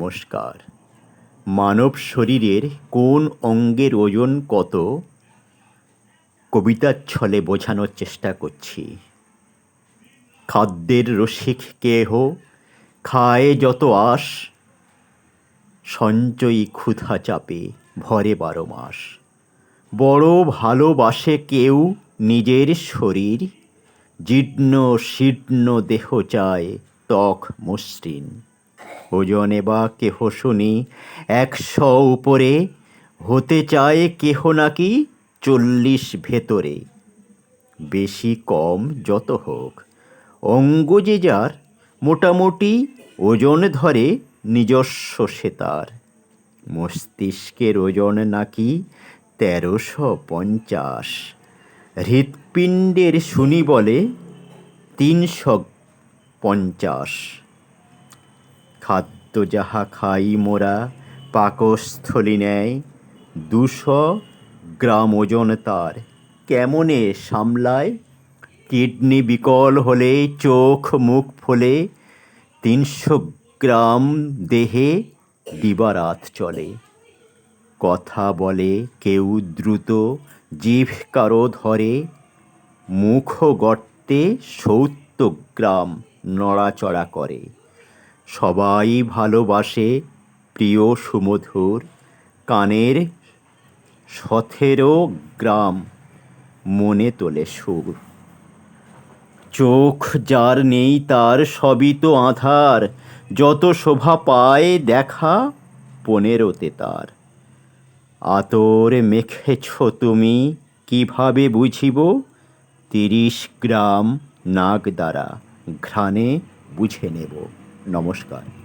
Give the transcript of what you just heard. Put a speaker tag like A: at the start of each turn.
A: নমস্কার। মানব শরীরের কোন অঙ্গের ওজন কত? কবিতার ছলে বোঝানোর চেষ্টা করছি। খাদ্যের রসিক কেহ খায় যত আশ। সঞ্চয়ী ক্ষুধা চাপে ভরে বারো মাস। বড় ভালোবাসে কেউ নিজের শরীর। জীর্ণ শীর্ণ দেহ চায় ত্বক মসৃণ। ওজনে বা কেহ শুনি, একশো উপরে হতে চায় কেহ নাকি চল্লিশ ভেতরে। বেশি কম যত হোক, অঙ্গ যে যার, মোটামুটি ওজন ধরে নিজস্ব সে তার। মস্তিষ্কের ওজন নাকি তেরোশো পঞ্চাশ। হৃৎপিণ্ডের শুনি বলে তিনশো পঞ্চাশ। খাদ্য যাহা খাই মোরা, পাকস্থলী নেয় দুশো গ্রাম ওজন তার, কেমনে সামলায়? কিডনি বিকল হলে চোখ মুখ ফলে, তিনশো গ্রাম দেহে দিবারাত চলে। কথা বলে কেউ দ্রুত জিভ কারও ধরে মুখ গর্তে সত্তর গ্রাম নড়াচড়া করে। সবাই ভালোবাসে, প্রিয় সুমধুর কানের সতেরো গ্রাম মনে তোলে সুর। চোখ যার নেই তার সবই তো আধার, যত শোভা পায় দেখা পনেরোতে তার। আতর মেখেছ তুমি, কীভাবে বুঝিব? তিরিশ গ্রাম নাক দ্বারা ঘ্রাণে বুঝে নেব। নমস্কার।